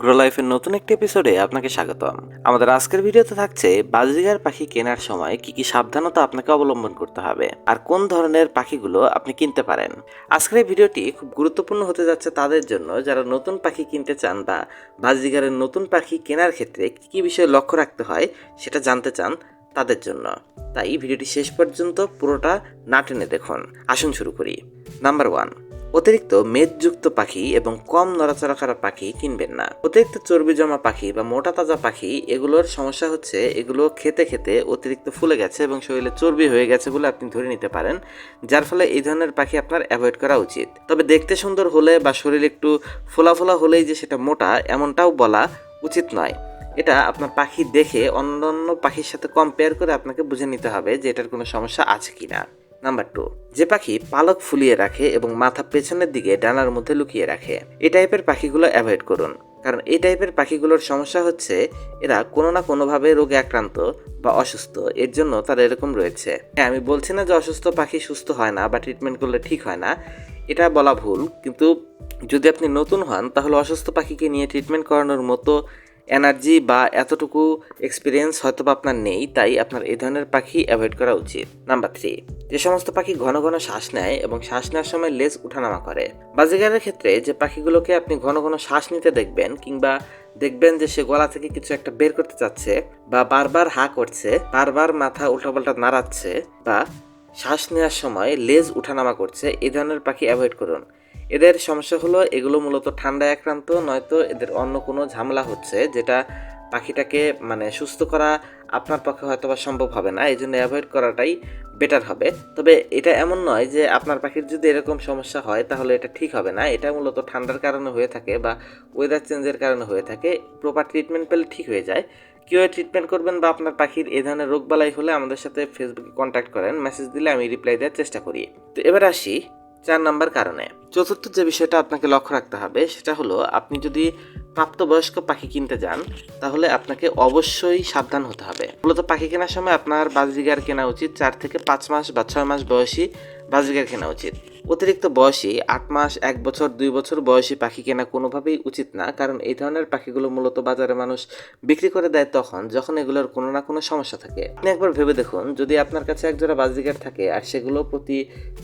Grow লাইফের নতুন একটি এপিসোডে আপনাকে স্বাগতম। আমাদের আজকের ভিডিওতে থাকছে বাজরিগার পাখি কেনার সময় কি কি সাবধানতা আপনাকে অবলম্বন করতে হবে আর কোন ধরনের পাখিগুলো আপনি কিনতে পারেন। আজকের এই ভিডিওটি খুব গুরুত্বপূর্ণ হতে যাচ্ছে তাদের জন্য যারা নতুন পাখি কিনতে চান বা বাজরিগারের নতুন পাখি কেনার ক্ষেত্রে কি কি বিষয়ে লক্ষ্য রাখতে হয় সেটা জানতে চান তাদের জন্য। তাই ভিডিওটি শেষ পর্যন্ত পুরোটা না টেনে দেখুন। আসুন শুরু করি। নাম্বার ওয়ান অতিরিক্ত মেদযুক্ত পাখি এবং কম নড়াচড়া করা পাখি কিনবেন না। অতিরিক্ত চর্বি জমা পাখি বা মোটা তাজা পাখি, এগুলোর সমস্যা হচ্ছে এগুলো খেতে খেতে অতিরিক্ত ফুলে গেছে এবং শরীরে চর্বি হয়ে গেছে বলে আপনি ধরে নিতে পারেন, যার ফলে এই ধরনের পাখি আপনার অ্যাভয়েড করা উচিত। তবে দেখতে সুন্দর হলে বা শরীর একটু ফোলা ফোলা হলেই যে সেটা মোটা, এমনটাও বলা উচিত নয়। এটা আপনার পাখি দেখে অন্যান্য পাখির সাথে কম্পেয়ার করে আপনাকে বুঝে নিতে হবে যে এটার কোনো সমস্যা আছে কিনা। নাম্বার টু, যে পাখি পালক ফুলিয়ে রাখে এবং মাথা পেছনের দিকে ডানার মধ্যে লুকিয়ে রাখে। এই টাইপের পাখিগুলো অ্যাভয়েড করুন, কারণ এই টাইপের পাখিগুলোর সমস্যা হচ্ছে এরা কোনো না কোনোভাবে রোগে আক্রান্ত বা অসুস্থ, এর জন্য তার এরকম রয়েছে। হ্যাঁ আমি বলছি না যে অসুস্থ পাখি সুস্থ হয় না বা ট্রিটমেন্ট করলে ঠিক হয় না, এটা বলা ভুল, কিন্তু যদি আপনি নতুন হন, তাহলে অসুস্থ পাখিকে নিয়ে ট্রিটমেন্ট করানোর মতো এনার্জি বা এতটুকু এক্সপিরিয়েন্স হয়তো বা আপনার নেই, তাই আপনার এই ধরনের পাখি অ্যাভয়েড করা উচিত। নাম্বার থ্রি যে সমস্ত পাখি ঘন ঘন শ্বাস নেয় এবং শ্বাস নেওয়ার সময় লেজ উঠানামা করে। বাজিগারের ক্ষেত্রে যে পাখিগুলোকে আপনি ঘন ঘন শ্বাস নিতে দেখবেন কিংবা দেখবেন যে সে গলা থেকে কিছু একটা বের করতে চাচ্ছে বা বারবার হা করছে, বারবার মাথা উল্টাপাল্টা নাড়াচ্ছে বা শ্বাস নেওয়ার সময় লেজ উঠানামা করছে এই ধরনের পাখি অ্যাভয়েড করুন। এদের সমস্যা হলো এগুলো মূলত ঠান্ডায় আক্রান্ত, নয়তো এদের অন্য কোনো ঝামেলা হচ্ছে যেটা পাখিটাকে মানে সুস্থ করা আপনার পক্ষে হয়তো বা সম্ভব হবে না এই জন্য অ্যাভয়েড করাটাই বেটার হবে। তবে এটা এমন নয় যে আপনার পাখির যদি এরকম সমস্যা হয়, তাহলে এটা ঠিক হবে না। এটা মূলত ঠান্ডার কারণে হয়ে থাকে বা ওয়েদার চেঞ্জের কারণে হয়ে থাকে। প্রপার ট্রিটমেন্ট পেলে ঠিক হয়ে যায়। কীভাবে ট্রিটমেন্ট করবেন বা আপনার পাখির এই ধরনের রোগবালাই হলে আমাদের সাথে ফেসবুকে কন্ট্যাক্ট করেন মেসেজ দিলে আমি রিপ্লাই দেওয়ার চেষ্টা করি। তো এবার আসি চার নাম্বার কারণে। চতুর্থ যে বিষয়টা আপনাকে লক্ষ্য রাখতে হবে, সেটা হলো আপনি যদি প্রাপ্তবয়স্ক পাখি কিনতে যান, তাহলে আপনাকে অবশ্যই সাবধান হতে হবে। মূলত পাখি কেনার সময় আপনার বাজরিগার কেনা উচিত, চার থেকে পাঁচ মাস বা ছয় মাস বয়সী বাজরিগার কেনা উচিত। অতিরিক্ত বয়সী আট মাস, এক বছর, দুই বছর বয়সী পাখি কেনা কোনোভাবেই উচিত না, কারণ এই ধরনের পাখিগুলো মূলত বাজারে মানুষ বিক্রি করে দেয় তখন, যখন এগুলোর কোনো না কোনো সমস্যা থাকে। আপনি একবার ভেবে দেখুন, যদি আপনার কাছে একজোড়া বাজিগার থাকে আর সেগুলো প্রতি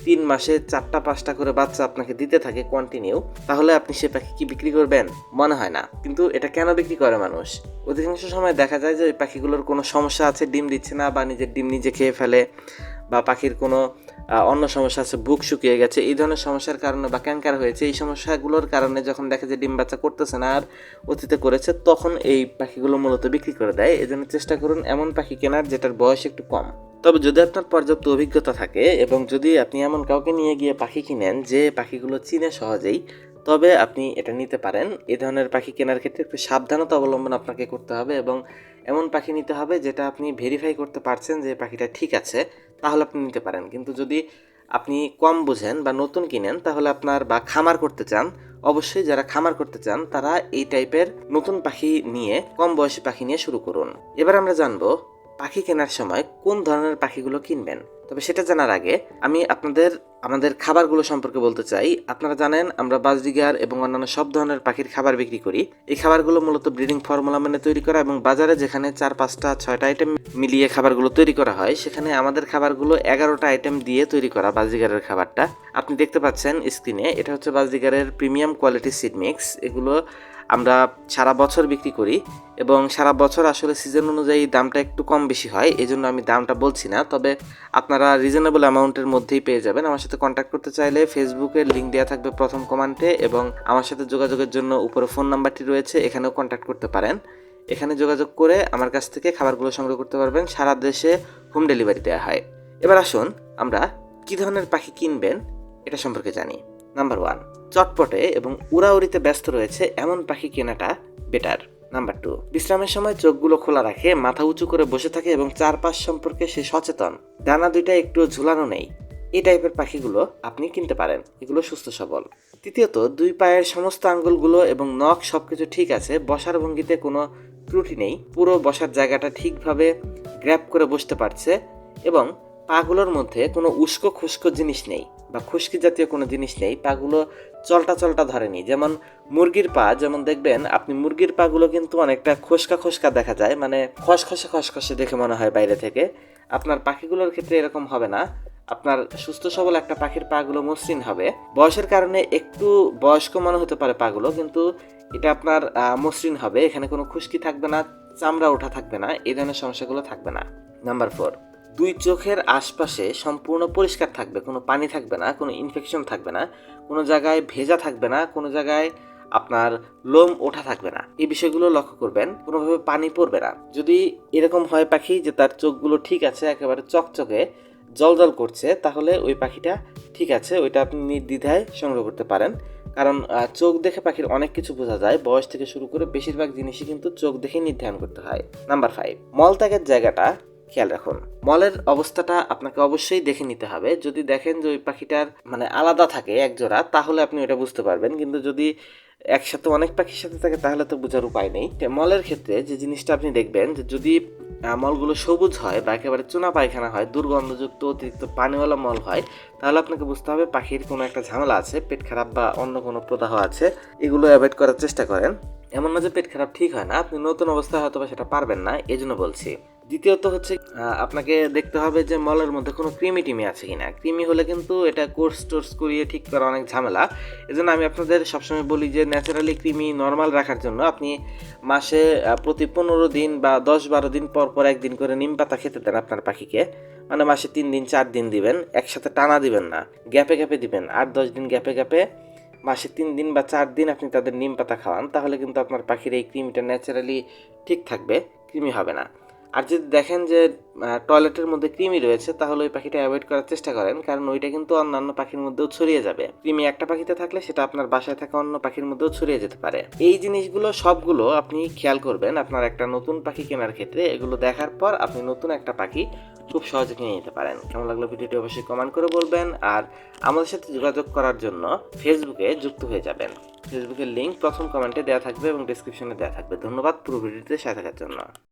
তিন মাসে চারটা পাঁচটা করে বাচ্চা আপনাকে দিতে থাকে কন্টিনিউ তাহলে আপনি সে পাখি কি বিক্রি করবেন? মনে হয় না। কিন্তু এটা কেন বিক্রি করে মানুষ? অধিকাংশ সময় দেখা যায় যে ওই পাখিগুলোর কোনো সমস্যা আছে, ডিম দিচ্ছে না বা নিজের ডিম নিজে খেয়ে ফেলে বা পাখির কোনো অন্য সমস্যা আছে, বুক শুকিয়ে গেছে, এই ধরনের সমস্যার কারণে বা ক্যান্সার হয়েছে, এই সমস্যাগুলোর কারণে যখন দেখে যে ডিম বাচ্চা করতেছে না আর অতীতে করেছে, তখন এই পাখিগুলো মূলত বিক্রি করে দেয়। এই জন্য চেষ্টা করুন এমন পাখি কেনার যেটার বয়স একটু কম। তবে যদি আপনার পর্যাপ্ত অভিজ্ঞতা থাকে এবং যদি আপনি এমন কাউকে নিয়ে গিয়ে পাখি কিনেন যে পাখিগুলো চিনে সহজেই, তবে আপনি এটা নিতে পারেন। এ ধরনের পাখি কেনার ক্ষেত্রে একটু সাবধানতা অবলম্বন আপনাকে করতে হবে এবং এমন পাখি নিতে হবে যেটা আপনি ভেরিফাই করতে পারছেন যে পাখিটা ঠিক আছে, তাহলে আপনি নিতে পারেন। কিন্তু যদি আপনি কম বুঝেন বা নতুন কিনেন, তাহলে আপনার বা খামার করতে চান, অবশ্যই যারা খামার করতে চান, তারা এই টাইপের নতুন পাখি নিয়ে, কম বয়সী পাখি নিয়ে শুরু করুন। এবার আমরা জানব পাখি কেনার সময় কোন ধরনের পাখিগুলো কিনবেন? তবে সেটা জানার আগে আমি আপনাদের, আমাদের খাবারগুলো সম্পর্কে বলতে চাই। আপনারা জানেন, আমরা বাজরিগার এবং অন্যান্য সব ধরনের পাখির খাবার বিক্রি করি। এই খাবারগুলো মূলত ব্রিডিং ফর্মুলা মেনে তৈরি করা এবং বাজারে যেখানে চার, পাঁচটা, ছয়টা আইটেম মিলিয়ে খাবারগুলো তৈরি করা হয়, সেখানে আমাদের খাবারগুলো এগারোটা আইটেম দিয়ে তৈরি করা বাজরিগারের খাবারটা। আপনি দেখতে পাচ্ছেন স্ক্রিনে এটা হচ্ছে বাজরিগারের প্রিমিয়াম কোয়ালিটি সিড মিক্স এগুলো আমরা সারা বছর বিক্রি করি এবং সারা বছর আসলে সিজন অনুযায়ী দামটা একটু কম বেশি হয় এই জন্য আমি দামটা বলছি না। তবে আপনারা রিজনেবল অ্যামাউন্টের মধ্যেই পেয়ে যাবেন। আমার সাথে কন্ট্যাক্ট করতে চাইলে ফেসবুকের লিঙ্ক দেওয়া থাকবে প্রথম কমেন্টে এবং আমার সাথে যোগাযোগের জন্য উপরে ফোন নাম্বারটি রয়েছে, এখানেও কন্ট্যাক্ট করতে পারেন। এখানে যোগাযোগ করে আমার কাছ থেকে খাবারগুলো সংগ্রহ করতে পারবেন। সারা দেশে হোম ডেলিভারি দেওয়া হয়। এবার আসুন আমরা কী ধরনের পাখি কিনবেন এটা সম্পর্কে জানি। নাম্বার ওয়ান চটপটে এবং উড়াউড়িতে ব্যস্ত রয়েছে এমন পাখি কেনাটা বেটার নাম্বার টু বিশ্রামের সময় চোখগুলো খোলা রাখে, মাথা উঁচু করে বসে থাকে এবং চারপাশ সম্পর্কে সে সচেতন। ডানা দুইটা একটু ঝুলানো নেই। এই টাইপের পাখিগুলো আপনি কিনতে পারেন। এগুলো সুস্থ সবল। তৃতীয়ত, দুই পায়ের সমস্ত আঙ্গুলগুলো এবং নখ সবকিছু ঠিক আছে, বসার ভঙ্গিতে কোনো ত্রুটি নেই। পুরো বসার জায়গাটা ঠিকভাবে গ্র্যাপ করে বসতে পারছে এবং পাগুলোর মধ্যে কোনো উস্কো খুস্কো জিনিস নেই। বা খুশকি জাতীয় কোনো জিনিস নেই, পাগুলো চলটা চলটা ধরেনি। যেমন মুরগির পা, যেমন দেখবেন আপনি মুরগির পাগুলো কিন্তু অনেকটা খসকা খসকা দেখা যায় মানে খসখসে খসখসে দেখে মনে হয় বাইরে থেকে। আপনার পাখিগুলোর ক্ষেত্রে এরকম হবে না। আপনার সুস্থ সবল একটা পাখির পাগুলো মসৃণ হবে। বয়সের কারণে একটু বয়স্ক মনে হতে পারে পাগুলো, কিন্তু এটা আপনার মসৃণ হবে। এখানে কোনো খুশকি থাকবে না, চামড়া ওঠা থাকবে না, এই ধরনের সমস্যাগুলো থাকবে না। Number four. দুই চোখের আশপাশে সম্পূর্ণ পরিষ্কার থাকবে, কোনো পানি থাকবে না, কোনো ইনফেকশন থাকবে না, কোনো জায়গায় ভেজা থাকবে না, কোনো জায়গায় আপনার লোম ওঠা থাকবে না। এই বিষয়গুলো লক্ষ্য করবেন, কোনোভাবে পানি পড়বে না। যদি এরকম হয় পাখি যে তার চোখগুলো ঠিক আছে, একেবারে চকচকে জল জল করছে, তাহলে ওই পাখিটা ঠিক আছে, ওইটা আপনি নির্দ্বিধায় সংগ্রহ করতে পারেন। কারণ চোখ দেখে পাখির অনেক কিছু বোঝা যায়, বয়স থেকে শুরু করে বেশিরভাগ জিনিসই কিন্তু চোখ দেখে নির্ধারণ করতে হয়। নাম্বার ফাইভ মলত্যাগের জায়গাটা খেয়াল রাখুন। মলের অবস্থাটা আপনাকে অবশ্যই দেখে নিতে হবে। যদি দেখেন যে ওই পাখিটার মানে আলাদা থাকে এক জোড়া তাহলে আপনি ওটা বুঝতে পারবেন। কিন্তু যদি একসাথে অনেক পাখির সাথে থাকে, তাহলে তো বোঝার উপায় নেই। মলের ক্ষেত্রে যে জিনিসটা আপনি দেখবেন, যে যদি মলগুলো সবুজ হয় বা একেবারে চুনা পায়খানা হয়, দুর্গন্ধযুক্ত, অতিরিক্ত পানিওয়ালা মল হয়, তাহলে আপনাকে বুঝতে হবে পাখির কোনো একটা ঝামেলা আছে, পেট খারাপ বা অন্য কোনো প্রদাহ আছে, এগুলো অ্যাভয়েড করার চেষ্টা করেন। এমন না যে পেট খারাপ ঠিক হয় না, আপনি নতুন অবস্থায় হয়তো বা সেটা পারবেন না এই জন্য বলছি। দ্বিতীয়ত হচ্ছে আপনাকে দেখতে হবে যে মলের মধ্যে কোনো ক্রিমি টিমি আছে কিনা। ক্রিমি হলে কিন্তু এটা কোর্স টোর্স করিয়ে ঠিক করা অনেক ঝামেলা। এজন্য আমি আপনাদের সবসময় বলি যে ন্যাচারালি ক্রিমি নর্মাল রাখার জন্য আপনি মাসে প্রতি পনেরো দিন বা দশ বারো দিন পর পর একদিন করে নিম পাতা খেতে দেন আপনার পাখিকে। মানে মাসে তিন দিন, চার দিন দিবেন, একসাথে টানা দিবেন না, গ্যাপে গ্যাপে দিবেন। আট দশ দিন গ্যাপে গ্যাপে মাসে তিন দিন বা চার দিন আপনি তাদের নিম পাতা খাওয়ান, তাহলে কিন্তু আপনার পাখির এই ক্রিমিটা ন্যাচারালি ঠিক থাকবে কৃমি হবে না। আর যদি দেখেন যে টয়লেটের মধ্যে কৃমি রয়েছে, তাহলে ওই পাখিটা অ্যাভয়েড করার চেষ্টা করেন, কারণ ওইটা কিন্তু অন্যান্য পাখির মধ্যেও ছড়িয়ে যাবে। কৃমি একটা পাখিতে থাকলে সেটা আপনার বাসায় থাকা অন্য পাখির মধ্যেও ছড়িয়ে যেতে পারে। এই জিনিসগুলো, সবগুলো আপনি খেয়াল করবেন, আপনার একটা নতুন পাখি কেনার ক্ষেত্রে। এগুলো দেখার পর আপনি নতুন একটা পাখি খুব সহজে কিনে নিতে পারেন। কেমন লাগল ভিডিওটি অবশ্যই কমেন্ট করে বলবেন। আর আমাদের সাথে যোগাযোগ করার জন্য ফেসবুকে যুক্ত হয়ে যাবেন। ফেসবুকের লিঙ্ক প্রথম কমেন্টে দেওয়া থাকবে এবং ডিসক্রিপশনে দেওয়া থাকবে। ধন্যবাদ পুরো ভিডিওতে সাথে থাকার জন্য।